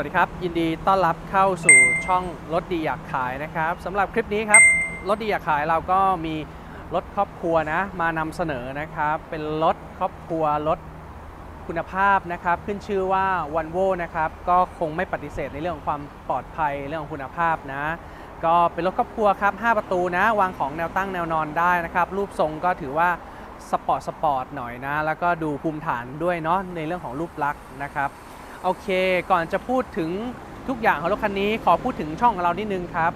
วัสดีครับ ยินดีต้อนรับเข้าสู่ช่องรถดีอยากขายนะครับสำหรับคลิปนี้ครับรถดีอยากขายเราก็มีรถครอบครัวนะมานำเสนอนะครับ เป็นรถครอบครัวรถคุณภาพนะครับ ขึ้นชื่อว่าวันโวนะครับก็คงไม่ปฏิเสธในเรื่องของความปลอดภัยเรื่องของคุณภาพนะ ก็เป็นรถครอบครัวครับ 5 ประตูนะ วางของแนวตั้งแนวนอนได้นะครับ รูปทรงก็ถือว่าสปอร์ตสปอร์ตหน่อยนะ แล้วก็ดูภูมิฐานด้วยเนาะในเรื่องของรูปลักษณ์นะครับ โอเค ก่อนจะพูดถึงทุกอย่างของรถคันนี้ ขอพูดถึงช่องของเรานิดนึงครับ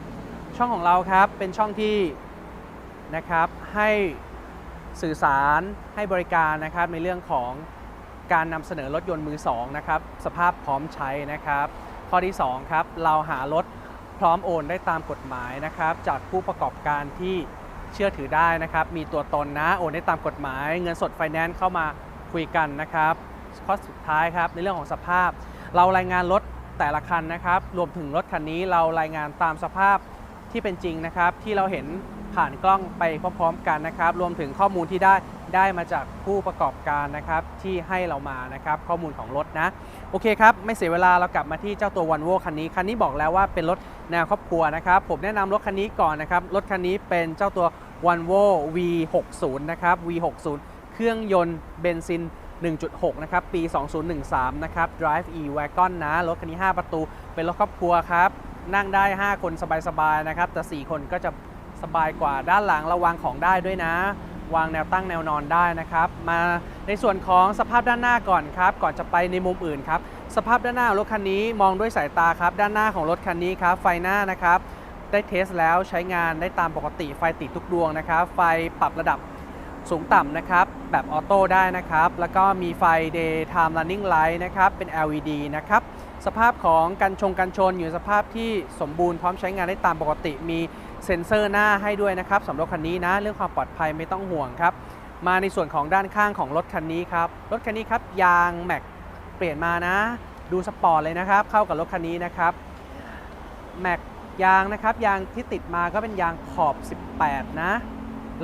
ช่องของเราครับเป็นช่องที่นะครับให้สื่อสารให้บริการนะครับในเรื่องของการนำเสนอรถยนต์มือสองนะครับสภาพพร้อมใช้นะครับ ข้อที่สองครับเราหารถพร้อมโอนได้ตามกฎหมายนะครับ จากผู้ประกอบการที่เชื่อถือได้นะครับ มีตัวตนนะโอนได้ตามกฎหมาย เงินสดไฟแนนซ์เข้ามาคุยกันนะครับ ข้อสุดท้ายครับในเรื่องของสภาพ เรารายงานรถแต่ละคันนะครับ รวมถึงรถคันนี้เรารายงานตามสภาพที่เป็นจริงนะครับ ที่เราเห็นผ่านกล้องไปพร้อมๆกันนะครับ รวมถึงข้อมูลที่ได้ได้มาจากผู้ประกอบการนะครับ ที่ให้เรามานะครับ ข้อมูลของรถนะ โอเคครับ ไม่เสียเวลาเรากลับมาที่เจ้าตัววันโวคันนี้ คันนี้บอกแล้วว่าเป็นรถแนวครอบครัวนะครับ ผมแนะนำรถคันนี้ก่อนนะครับ รถคันนี้เป็นเจ้าตัว v o l v o V60 นะครับ V60 เครื่องยนต์เบนซิน 1.6 นะครับ ปี 2013 นะครับ Drive E Wagon นะ รถคันนี้ 5 ประตู เป็นรถครอบครัวครับ นั่งได้ 5 คนสบาย ๆ นะครับ แต่ 4 คนก็จะสบายกว่าด้านหลังราวางของได้ด้วยนะ วางแนวตั้งแนวนอนได้นะครับ มาในส่วนของสภาพด้านหน้าก่อนครับ ก่อนจะไปในมุมอื่นครับ สภาพด้านหน้ารถคันนี้มองด้วยสายตาครับ ด้านหน้าของรถคันนี้ครับ ไฟหน้านะครับ ได้เทสแล้วใช้งานได้ตามปกติ ไฟติดทุกดวงนะครับ ไฟปรับระดับ สูงต่ำนะครับ แบบออโต้ได้นะครับ แล้วก็มีไฟ daytime running light นะครับ เป็น LED นะครับ สภาพของกันชงกันชนอยู่สภาพที่สมบูรณ์พร้อมใช้งานได้ตามปกติ มีเซ็นเซอร์หน้าให้ด้วยนะครับสำหรับคันนี้นะ เรื่องความปลอดภัยไม่ต้องห่วงครับ มาในส่วนของด้านข้างของรถคันนี้ครับ รถคันนี้ครับ ยางแม็กเปลี่ยนมานะ ดูสปอร์ตเลยนะครับ เข้ากับรถคันนี้นะครับแม็กยางนะครับ ยางที่ติดมาก็เป็นยางขอบ 18 นะ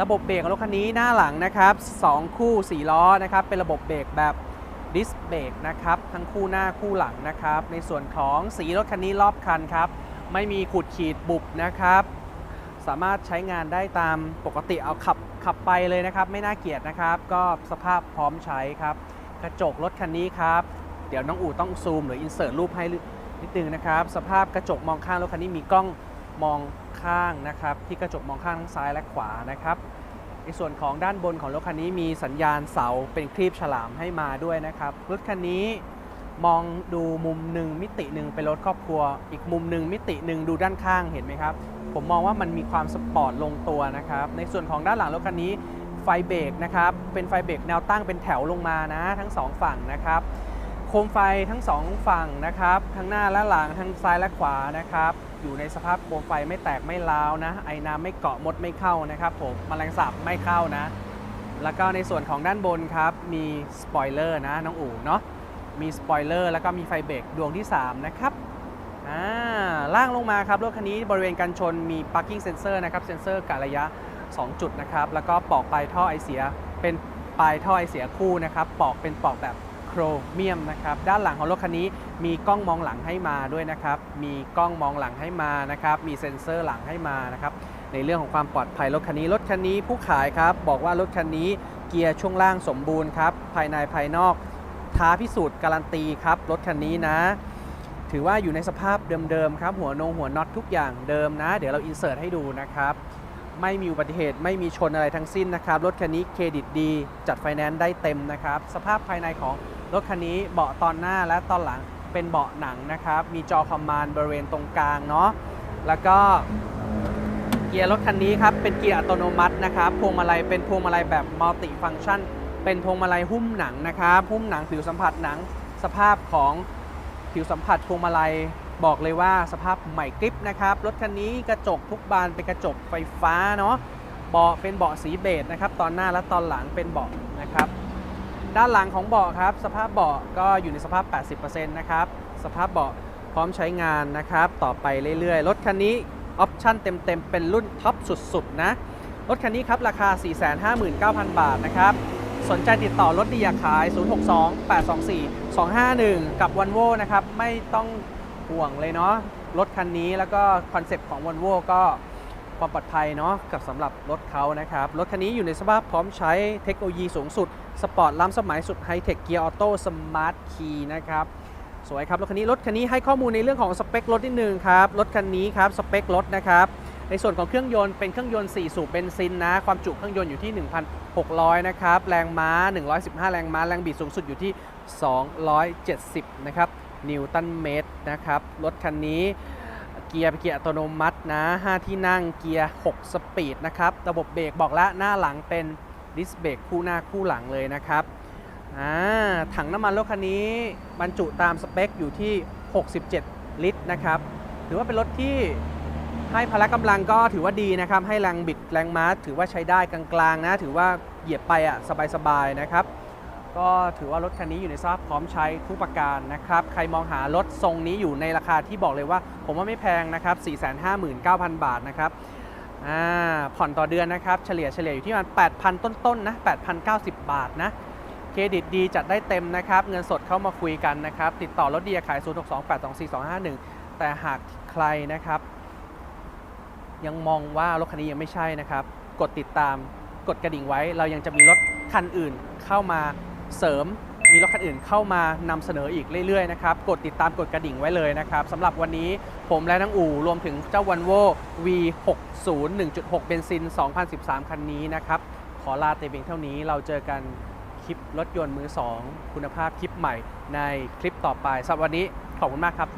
ระบบเบรกของรถคันนี้หน้าหลังนะครับ 2 คู่ 4 ล้อนะครับ เป็นระบบเบรกแบบดิสเบรกนะครับ ทั้งคู่หน้าคู่หลังนะครับ ในส่วนของสีรถคันนี้รอบคันครับ ไม่มีขูดขีดบุบนะครับ สามารถใช้งานได้ตามปกติเอาขับขับไปเลยนะครับ ไม่น่าเกลียดนะครับ ก็สภาพพร้อมใช้ครับ กระจกรถคันนี้ครับ เดี๋ยวน้องอู๋ต้องซูมหรืออินเสิร์ตรูปให้นิดนึงนะครับ สภาพกระจกมองข้างรถคันนี้มีกล้อง มองข้างนะครับ ที่กระจกมองข้างทั้งซ้ายและขวานะครับ ในส่วนของด้านบนของรถคันนี้มีสัญญาณเสาเป็นครีบฉลามให้มาด้วยนะครับ รถคันนี้มองดูมุมหนึ่งมิติหนึ่งเป็นรถครอบครัว อีกมุมหนึ่งมิติหนึ่งดูด้านข้างเห็นไหมครับ ผมมองว่ามันมีความสปอร์ตลงตัวนะครับ ในส่วนของด้านหลังรถคันนี้ไฟเบรกนะครับ เป็นไฟเบรกแนวตั้งเป็นแถวลงมานะ ทั้งสองฝั่งนะครับ โคมไฟทั้งสองฝั่งนะครับ ทั้งหน้าและหลังทั้งซ้ายและขวานะครับ อยู่ในสภาพโคมไฟไม่แตกไม่ร้าวนะ ไอ้น้ำไม่เกาะมดไม่เข้านะครับผมแมลงสาบไม่เข้านะ แล้วก็ในส่วนของด้านบนครับ มีสปอยเลอร์นะน้องอู๋เนาะมีสปอยเลอร์แล้วก็มีไฟเบรกดวงที่ 3 นะครับอ่าล่างลงมาครับรถคันนี้บริเวณกันชนมี parking sensor นะครับเซ็นเซอร์กะระยะ 2 จุดนะครับ แล้วก็ปลอกปลายท่อไอเสียเป็นปลายท่อไอเสียคู่นะครับปลอกเป็นปลอกแบบ รเมียมนะครับด้านหลังของรถคันนี้มีกล้องมองหลังให้มาด้วยนะครับมีกล้องมองหลังให้มานะครับมีเซ็นเซอร์หลังให้มานะครับในเรื่องของความปลอดภัยรถคันนี้รถคันนี้ผู้ขายครับบอกว่ารถคันนี้เกียร์ช่วงล่างสมบูรณ์ครับภายในภายนอกท้าพิสูจน์การันตีครับรถคันนี้นะ ถือว่าอยู่ในสภาพเดิมๆครับหัวนงหัวน็อตทุกอย่างเดิมนะ เดี๋ยวเราอินเสิร์ตให้ดูนะครับไม่มีอุบัติเหตุไม่มีชนอะไรทั้งสิ้นนะครับ รถคันนี้เครดิตดี จัดไฟแนนซ์ได้เต็มนะครับ สภาพภายในของ รถคันนี้เบาะตอนหน้าและตอนหลังเป็นเบาะหนังนะครับ มีจอคอมมานด์บริเวณตรงกลางเนาะ แล้วก็เกียร์รถคันนี้ครับ เป็นเกียร์อัตโนมัตินะครับ พวงมาลัยเป็นพวงมาลัยแบบมัลติฟังชัน เป็นพวงมาลัยหุ้มหนังนะครับ หุ้มหนังผิวสัมผัสหนัง สภาพของผิวสัมผัสพวงมาลัยบอกเลยว่าสภาพใหม่กริปนะครับ รถคันนี้กระจกทุกบานเป็นกระจกไฟฟ้าเนาะ เบาะเป็นเบาะสีเบจนะครับ ตอนหน้าและตอนหลังเป็นเบาะนะครับ ด้านหลังของเบาะครับ สภาพเบาะก็อยู่ในสภาพ 80%นะครับ สภาพเบาะพร้อมใช้งานนะครับ ต่อไปเรื่อยๆ รถคันนี้ออปชั่นเต็มๆ เป็นรุ่นท็อปสุดๆ นะ รถคันนี้ครับราคา 459,000 บาทนะครับ สนใจติดต่อรถดีอยากขาย 062 824 251 กับวันโวนะครับ ไม่ต้องห่วงเลยเนาะ รถคันนี้แล้วก็คอนเซปต์ของ Volvo ก็ ความปลอดภัยเนาะกับสำหรับรถเขานะครับ รถคันนี้อยู่ในสภาพพร้อมใช้เทคโนโลยีสูงสุด สปอร์ตล้ำสมัยสุดไฮเทคเกียร์ออโต้สมาร์ทคีย์นะครับ สวยครับ รถคันนี้รถคันนี้ให้ข้อมูลในเรื่องของสเปครถนิดนึงครับ รถคันนี้ครับสเปครถนะครับในส่วนของเครื่องยนต์เป็นเครื่องยนต์ 4 สูบเบนซินนะ ความจุเครื่องยนต์อยู่ที่ 1,600 นะครับ แรงม้า 115 แรงม้า แรงบิดสูงสุดอยู่ที่ 270 นะครับ นิวตันเมตรนะครับ รถคันนี้ เกียร์เป็นเกียร์อัตโนมัตินะ 5 ที่นั่งเกียร์ 6 สปีดนะครับ ระบบเบรกบอกแล้วหน้าหลังเป็นดิสเบรกคู่หน้าคู่หลังเลยนะครับอ่าถังน้ำมันรถคันนี้บรรจุตามสเปคอยู่ที่ 67 ลิตรนะครับ ถือว่าเป็นรถที่ให้พละกำลังก็ถือว่าดีนะครับ ให้แรงบิดแรงม้าถือว่าใช้ได้กลางๆนะ ถือว่าเหยียบไปอะสบายๆนะครับ ก็ถือว่ารถคันนี้อยู่ในสภาพพร้อมใช้ทุกประการนะครับ ใครมองหารถทรงนี้อยู่ในราคาที่บอกเลยว่า ผมว่าไม่แพงนะครับ 459,000 บาทนะครับผ่อนต่อเดือนนะครับ เฉลี่ยเฉลี่ยอยู่ที่ประมาณ8,000 ต้นๆนะ8,090 บาทนะ เครดิตดีจัดได้เต็มนะครับ เงินสดเข้ามาคุยกันนะครับ ติดต่อรถดีขาย 0 6 2 8 2 4 2 5 1 แต่หากใครนะครับ ยังมองว่ารถคันนี้ยังไม่ใช่นะครับ กดติดตามกดกระดิ่งไว้ เรายังจะมีรถคันอื่นเข้ามา เสริมมีรถคันอื่นเข้ามานำเสนออีกเรื่อยๆนะครับ กดติดตามกดกระดิ่งไว้เลยนะครับสำหรับวันนี้ผมและนังอู่รวมถึงเจ้าวันโว V60 1.6 เบนซิน 2013 คันนี้นะครับ ขอลาเตเพียงเท่านี้เราเจอกันคลิปรถยนต์มือ 2 คุณภาพคลิปใหม่ในคลิปต่อไปสำหรับวันนี้ขอบคุณมากครับ